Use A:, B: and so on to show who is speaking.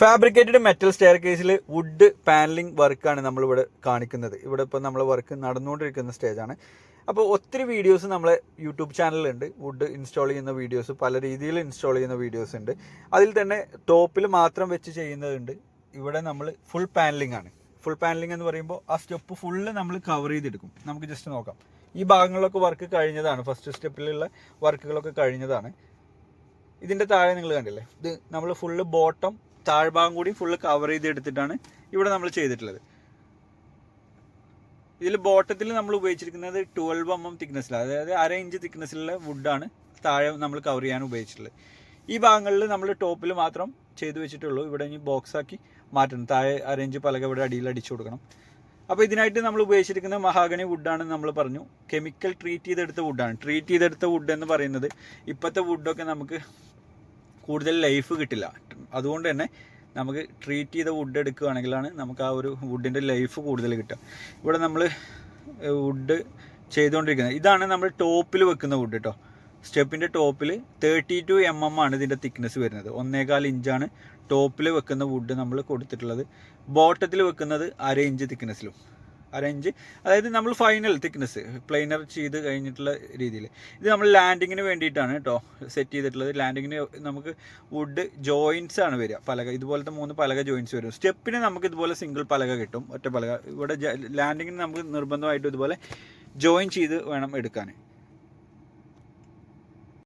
A: Fabricated metal stair കേസിൽ wood panelling വർക്കാണ് നമ്മളിവിടെ കാണിക്കുന്നത്. ഇവിടെ ഇപ്പോൾ നമ്മൾ വർക്ക് നടന്നുകൊണ്ടിരിക്കുന്ന സ്റ്റേജാണ് അപ്പോൾ ഒത്തിരി വീഡിയോസ് നമ്മളെ യൂട്യൂബ് ചാനലുണ്ട് വുഡ് ഇൻസ്റ്റാൾ ചെയ്യുന്ന വീഡിയോസ് പല രീതിയിൽ ഇൻസ്റ്റാൾ ചെയ്യുന്ന വീഡിയോസ് ഉണ്ട്. അതിൽ തന്നെ ടോപ്പിൽ മാത്രം വെച്ച് ചെയ്യുന്നതുണ്ട്. ഇവിടെ നമ്മൾ ഫുൾ പാനലിംഗ് ആണ് ഫുൾ പാനലിംഗ് എന്ന് പറയുമ്പോൾ ആ സ്റ്റെപ്പ് ഫുള്ള് നമ്മൾ കവർ ചെയ്തെടുക്കും. നമുക്ക് ജസ്റ്റ് നോക്കാം. ഈ ഭാഗങ്ങളിലൊക്കെ വർക്ക് കഴിഞ്ഞതാണ്. ഫസ്റ്റ് സ്റ്റെപ്പിലുള്ള വർക്കുകളൊക്കെ കഴിഞ്ഞതാണ്. ഇതിന്റെ താഴെ നിങ്ങൾ കണ്ടില്ലേ? ഇത് നമ്മൾ ഫുള്ള് ബോട്ടം താഴ്ഭാഗം കൂടി ഫുള്ള് കവർ ചെയ്ത് എടുത്തിട്ടാണ് ഇവിടെ നമ്മൾ ചെയ്തിട്ടുള്ളത്. ഇതിൽ ബോട്ടത്തിൽ നമ്മൾ ഉപയോഗിച്ചിരിക്കുന്നത് ട്വൽവ് എം എം തിക്നെസ്സിലാണ് അതായത് അര ഇഞ്ച് തിക്നെസ്സിലുള്ള വുഡാണ് താഴെ നമ്മൾ കവർ ചെയ്യാൻ ഉപയോഗിച്ചിട്ടുള്ളത്. ഈ ഭാഗങ്ങളിൽ നമ്മൾ ടോപ്പിൽ മാത്രം ചെയ്തു വെച്ചിട്ടുള്ളൂ. ഇവിടെ ഇനി ബോക്സ് ആക്കി മാറ്റണം. താഴെ അര ഇഞ്ച് പലക ഇവിടെ അടിയിൽ അടിച്ചു കൊടുക്കണം. അപ്പോൾ ഇതിനായിട്ട് നമ്മൾ ഉപയോഗിച്ചിരിക്കുന്ന മഹാഗണി വുഡാണ് നമ്മൾ പറഞ്ഞു. കെമിക്കൽ ട്രീറ്റ് ചെയ്തെടുത്ത വുഡാണ് ട്രീറ്റ് ചെയ്തെടുത്ത വുഡ് എന്ന് പറയുന്നത് ഇപ്പോഴത്തെ വുഡൊക്കെ നമുക്ക് കൂടുതൽ ലൈഫ് കിട്ടില്ല. അതുകൊണ്ട് തന്നെ നമുക്ക് ട്രീറ്റ് ചെയ്ത വുഡ് എടുക്കുകയാണെങ്കിലാണ് നമുക്ക് ആ ഒരു വുഡിന്റെ ലൈഫ് കൂടുതൽ കിട്ടുക. ഇവിടെ നമ്മൾ വുഡ് ചെയ്തുകൊണ്ടിരിക്കുന്നത്. ഇതാണ് നമ്മൾ ടോപ്പിൽ വെക്കുന്ന വുഡ് കേട്ടോ സ്റ്റെപ്പിന്റെ ടോപ്പിൽ തേർട്ടി ടു എം എം ആണ് ഇതിന്റെ തിക്നെസ് വരുന്നത്. ഒന്നേകാൽ ഇഞ്ചാണ് ടോപ്പിൽ വെക്കുന്ന വുഡ് നമ്മൾ കൊടുത്തിട്ടുള്ളത്. ബോട്ടത്തിൽ വെക്കുന്നത് അര ഇഞ്ച് തിക്നെസ്സിലും അര ഇഞ്ച് അതായത് നമ്മൾ ഫൈനൽ തിക്നെസ് പ്ലെയിനർ ചെയ്ത് കഴിഞ്ഞിട്ടുള്ള രീതിയിൽ. ഇത് നമ്മൾ ലാൻഡിങ്ങിന് വേണ്ടിയിട്ടാണ് കേട്ടോ സെറ്റ് ചെയ്തിട്ടുള്ളത്. ലാൻഡിങ്ങിന് നമുക്ക് വുഡ് ജോയിൻസ് ആണ് വരിക. പലക ഇതുപോലത്തെ മൂന്ന് പലക ജോയിൻസ് വരും. സ്റ്റെപ്പിന് നമുക്ക് ഇതുപോലെ സിംഗിൾ പലക കിട്ടും. ഒറ്റ പലക. ഇവിടെ ലാൻഡിങ്ങിന് നമുക്ക് നിർബന്ധമായിട്ടും ഇതുപോലെ ജോയിൻ ചെയ്ത് വേണം എടുക്കാൻ.